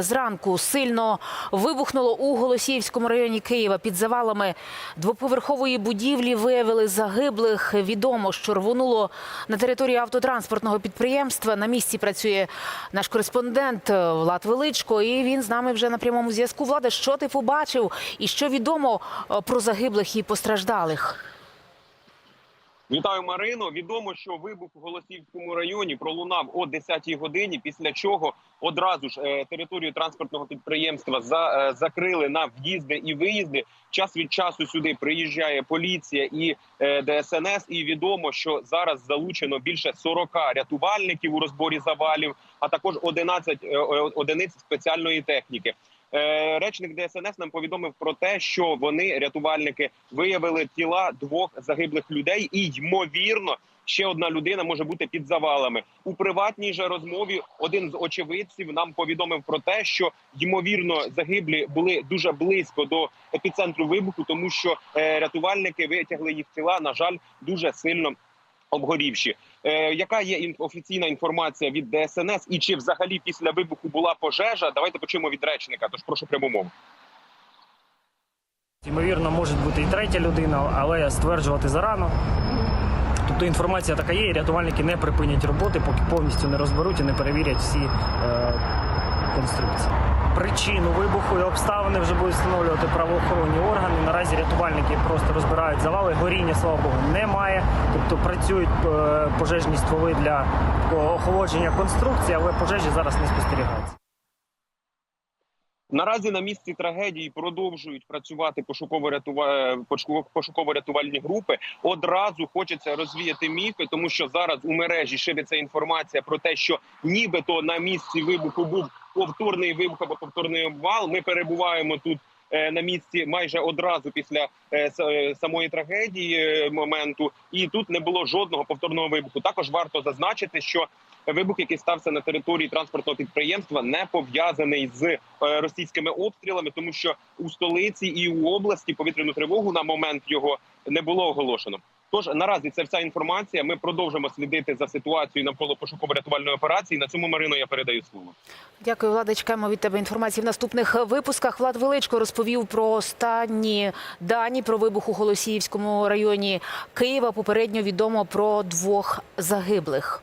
Зранку сильно вибухнуло у Голосіївському районі Києва. Під завалами двоповерхової будівлі виявили загиблих. Відомо, що рвонуло на території автотранспортного підприємства. На місці працює наш кореспондент Влад Величко, і він з нами вже на прямому зв'язку. Влада, що ти побачив і що відомо е, про загиблих і постраждалих? Вітаю Марино. Відомо, що вибух у Голосіївському районі пролунав о 10-й годині. Після чого одразу ж е, територію транспортного підприємства за, е, закрили на в'їзди і виїзди. Час від часу сюди приїжджає поліція і е, ДСНС. І відомо, що зараз залучено більше 40 рятувальників у розборі завалів, а також 11 е, одиниць спеціальної техніки. Е, Речник ДСНС нам повідомив про те, що вони рятувальники виявили тіла двох загиблих людей, і ймовірно, ще одна людина може бути під завалами. У приватній же розмові один з очевидців нам повідомив про те, що ймовірно загиблі були дуже близько до епіцентру вибуху, тому що е, рятувальники витягли їх тіла, на жаль, дуже сильно обгорівші. Е, яка є офіційна інформація від ДСНС, і чи взагалі після вибуху була пожежа? Давайте почуємо від речника. Тож прошу пряму мову. Ймовірно, може бути і третя людина, але стверджувати зарано. Тобто інформація така є, і рятувальники не припинять роботи, поки повністю не розберуть і не перевірять всі е, конструкції. Причину вибуху і обставини вже будуть встановлювати правоохоронні органи. Наразі рятувальники просто розбирають завали. Горіння, слава Богу, немає. Тобто працюють е, пожежні стволи для охолодження конструкції, але пожежі зараз не спостерігається. Наразі на місці трагедії продовжують працювати пошуково-рятува- пошуково- пошуково-рятувальні групи. Одразу хочеться розвіяти міфи, тому що зараз у мережі шириться інформація про те, що нібито на місці вибуху був повторний вибух або повторний обвал. Ми перебуваємо тут. е, На місці майже одразу після е, е, самої трагедії моменту, і тут не було жодного повторного вибуху. Також варто зазначити, що вибух, який стався на території транспортного підприємства, не пов'язаний з російськими обстрілами, тому що у столиці і у області повітряну тривогу на момент його не було оголошено. Тож наразі це вся інформація. Ми продовжимо слідити за ситуацією навколо пошуково-рятувальної операції. На цьому Марину я передаю слово. Дякую, Влада. Чекаємо від тебе інформації в наступних випусках. Влад Величко розповів про останні дані про вибух у Голосіївському районі Києва. Попередньо відомо про двох загиблих.